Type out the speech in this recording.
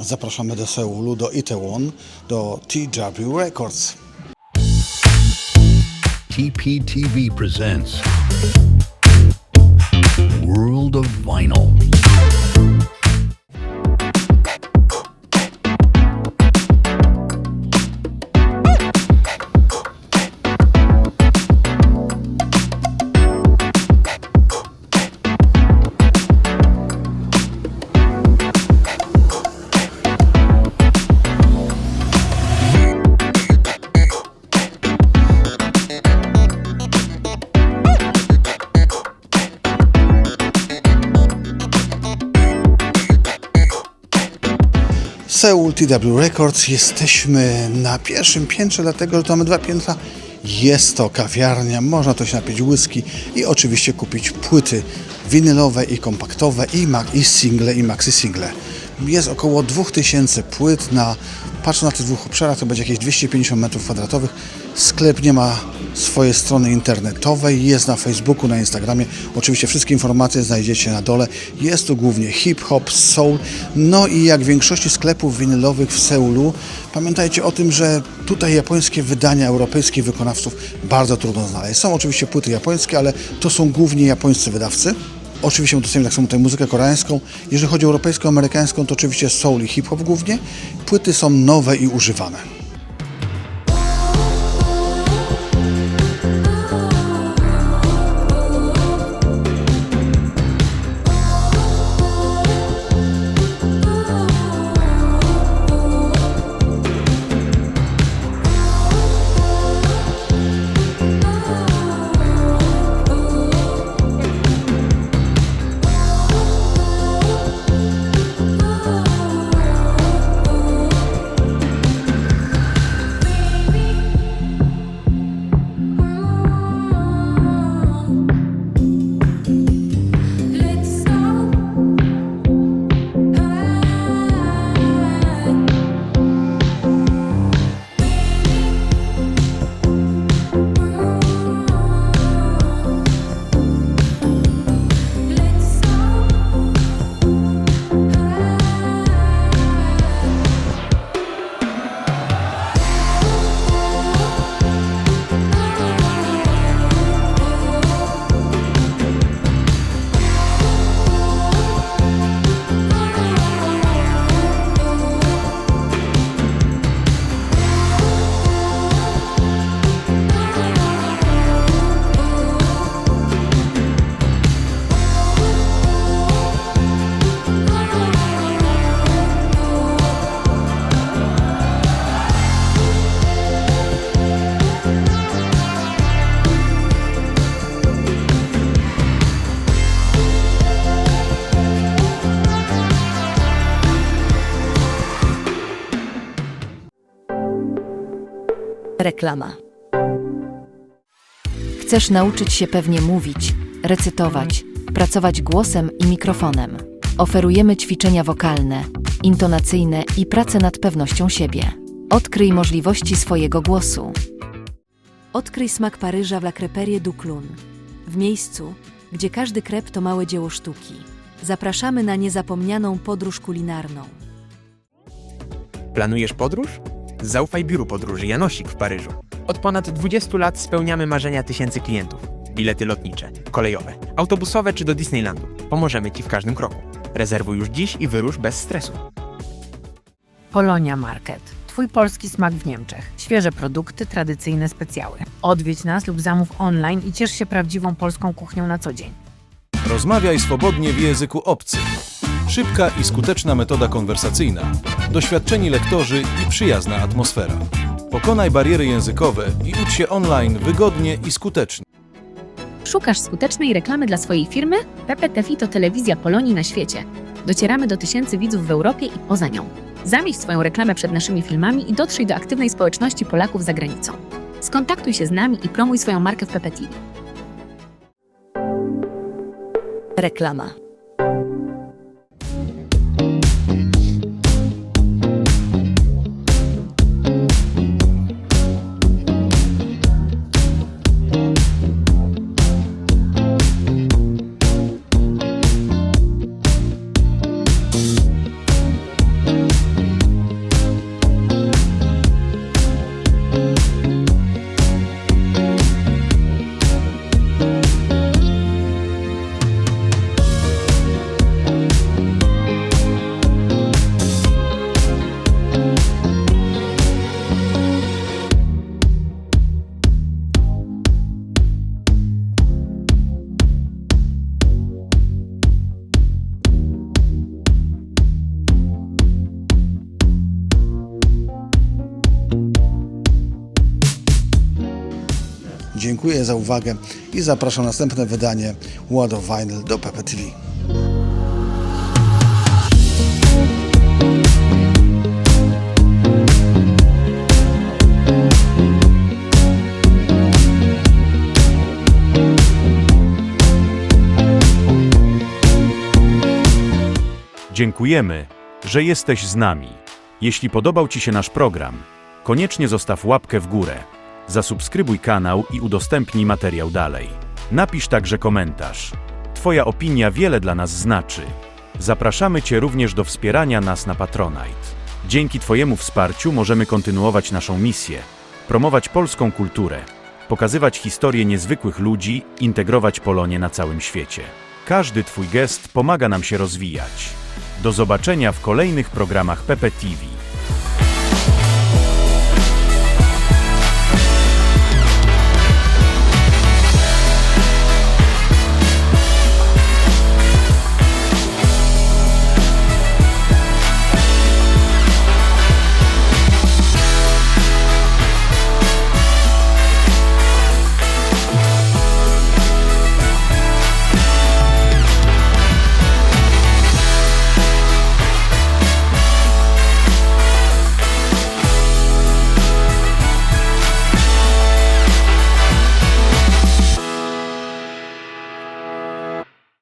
Zapraszamy do Seulu, do Itaewon, do TW Records. TPTV presents World of Vinyl. Seoul TW Records. Jesteśmy na pierwszym piętrze, dlatego że tu mamy dwa piętra. Jest to kawiarnia, można tu się napić whisky i oczywiście kupić płyty winylowe i kompaktowe i, ma- i single i maxi single. Jest około 2000 płyt na, patrzę na tych dwóch obszarach, to będzie jakieś 250 metrów kwadratowych. Sklep nie ma swojej strony internetowej, jest na Facebooku, na Instagramie. Oczywiście wszystkie informacje znajdziecie na dole. Jest tu głównie hip-hop, soul, no i jak w większości sklepów winylowych w Seulu, pamiętajcie o tym, że tutaj japońskie wydania europejskich wykonawców bardzo trudno znaleźć. Są oczywiście płyty japońskie, ale to są głównie japońscy wydawcy. Oczywiście udostępniamy tak samo tutaj muzykę koreańską. Jeżeli chodzi o europejską, amerykańską, to oczywiście soul i hip-hop głównie. Płyty są nowe i używane. Reklama. Chcesz nauczyć się pewnie mówić, recytować, pracować głosem i mikrofonem. Oferujemy ćwiczenia wokalne, intonacyjne i pracę nad pewnością siebie. Odkryj możliwości swojego głosu. Odkryj smak Paryża w La Creperie du Clun. W miejscu, gdzie każdy krep to małe dzieło sztuki. Zapraszamy na niezapomnianą podróż kulinarną. Planujesz podróż? Zaufaj biuru podróży Janosik w Paryżu. Od ponad 20 lat spełniamy marzenia tysięcy klientów. Bilety lotnicze, kolejowe, autobusowe czy do Disneylandu. Pomożemy Ci w każdym kroku. Rezerwuj już dziś i wyrusz bez stresu. Polonia Market. Twój polski smak w Niemczech. Świeże produkty, tradycyjne specjały. Odwiedź nas lub zamów online i ciesz się prawdziwą polską kuchnią na co dzień. Rozmawiaj swobodnie w języku obcym. Szybka i skuteczna metoda konwersacyjna, doświadczeni lektorzy i przyjazna atmosfera. Pokonaj bariery językowe i ucz się online wygodnie i skutecznie. Szukasz skutecznej reklamy dla swojej firmy? PPTV to telewizja Polonii na świecie. Docieramy do tysięcy widzów w Europie i poza nią. Zamieść swoją reklamę przed naszymi filmami i dotrzyj do aktywnej społeczności Polaków za granicą. Skontaktuj się z nami i promuj swoją markę w PPTV. Reklama. Dziękuję za uwagę i zapraszam na następne wydanie World of Vinyl do Pepe. Dziękujemy, że jesteś z nami. Jeśli podobał Ci się nasz program, koniecznie zostaw łapkę w górę, zasubskrybuj kanał i udostępnij materiał dalej. Napisz także komentarz. Twoja opinia wiele dla nas znaczy. Zapraszamy Cię również do wspierania nas na Patronite. Dzięki Twojemu wsparciu możemy kontynuować naszą misję, promować polską kulturę, pokazywać historię niezwykłych ludzi, integrować Polonię na całym świecie. Każdy Twój gest pomaga nam się rozwijać. Do zobaczenia w kolejnych programach PPTV.